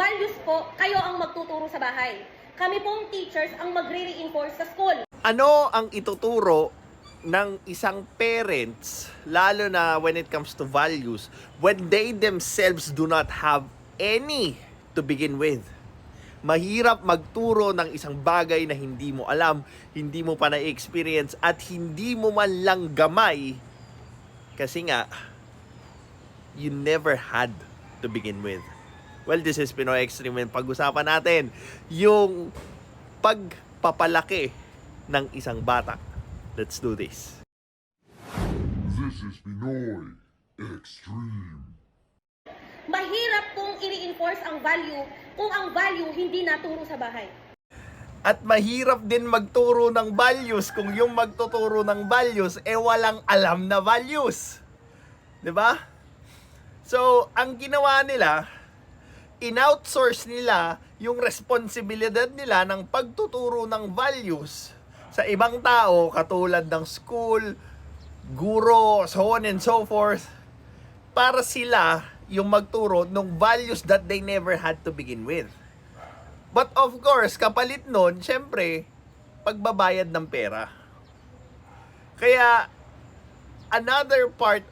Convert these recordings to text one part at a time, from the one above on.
values po, kayo ang magtuturo sa bahay. Kami pong teachers ang magre-reinforce sa school. Ano ang ituturo ng isang parents, lalo na when it comes to values, when they themselves do not have any to begin with? Mahirap magturo ng isang bagay na hindi mo alam, hindi mo pa na-experience, at hindi mo man lang gamay kasi nga, you never had to begin with. Well, this is Pinoy Extreme and pag-usapan natin yung pagpapalaki ng isang bata. Let's do this. This is Pinoy Extreme. Mahirap pong i-reinforce ang value kung ang value hindi naturo sa bahay. At mahirap din magturo ng values kung yung magtuturo ng values eh walang alam na values. 'Di ba? So, ang ginawa nila, in-outsource nila yung responsibilidad nila ng pagtuturo ng values sa ibang tao katulad ng school, guro, so on and so forth para sila yung magturo ng values that they never had to begin with. But of course, kapalit nun, syempre, pagbabayad ng pera. Kaya, another part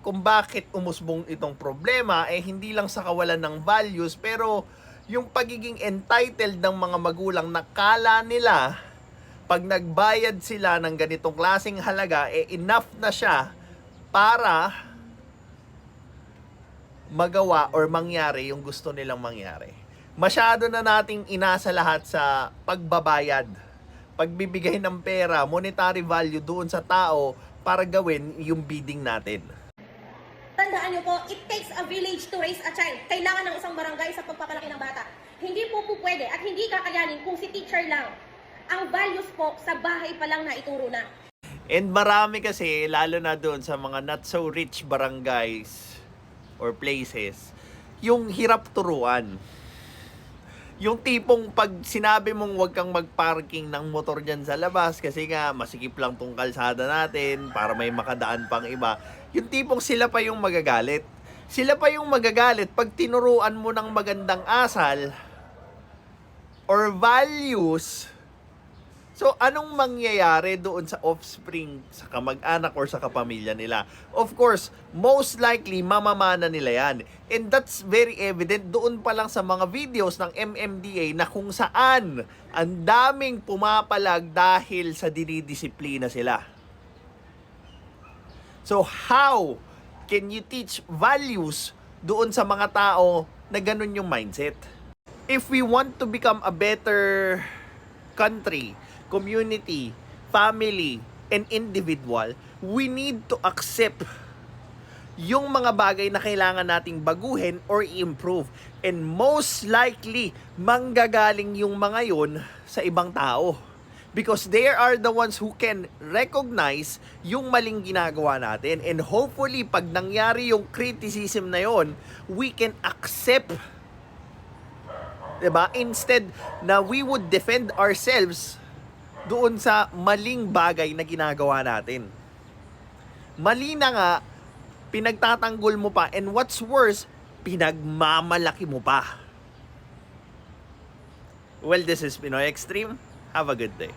kung bakit umusbong itong problema, eh hindi lang sa kawalan ng values, pero yung pagiging entitled ng mga magulang na kala nila, pag nagbayad sila ng ganitong klaseng halaga, eh enough na siya para magawa or mangyari yung gusto nilang mangyari. Masyado na nating inasa lahat sa pagbabayad. Pagbibigay ng pera, monetary value doon sa tao para gawin yung bidding natin. Tandaan niyo po, it takes a village to raise a child. Kailangan ng isang barangay sa pagpapalaki ng bata. Hindi po po pwede at hindi kakayanin kung si teacher lang. Ang values po sa bahay pa lang na ituro na. And marami kasi, lalo na doon sa mga not so rich barangays or places, yung hirap turuan. Yung tipong pag sinabi mong huwag kang magparking ng motor dyan sa labas kasi nga masikip lang tong kalsada natin para may makadaan pang iba, yung tipong sila pa yung magagalit. Sila pa yung magagalit pag tinuruan mo ng magandang asal or values So, anong mangyayari doon sa offspring, sa kamag-anak or sa kapamilya nila? Of course, most likely, mamamana nila yan. And that's very evident doon pa lang sa mga videos ng MMDA na kung saan ang daming pumapalag dahil sa dinidisiplina sila. So, how can you teach values doon sa mga tao na ganun yung mindset? If we want to become a better country, community, family, and individual, we need to accept yung mga bagay na kailangan nating baguhin or i-improve. And most likely, manggagaling yung mga yun sa ibang tao. Because they are the ones who can recognize yung maling ginagawa natin. And hopefully, pag nangyari yung criticism na yon, we can accept 'di ba? Instead na we would defend ourselves doon sa maling bagay na ginagawa natin. Mali na nga, pinagtatanggol mo pa, and what's worse, pinagmamalaki mo pa. Well, this is Pinoy Extreme. Have a good day.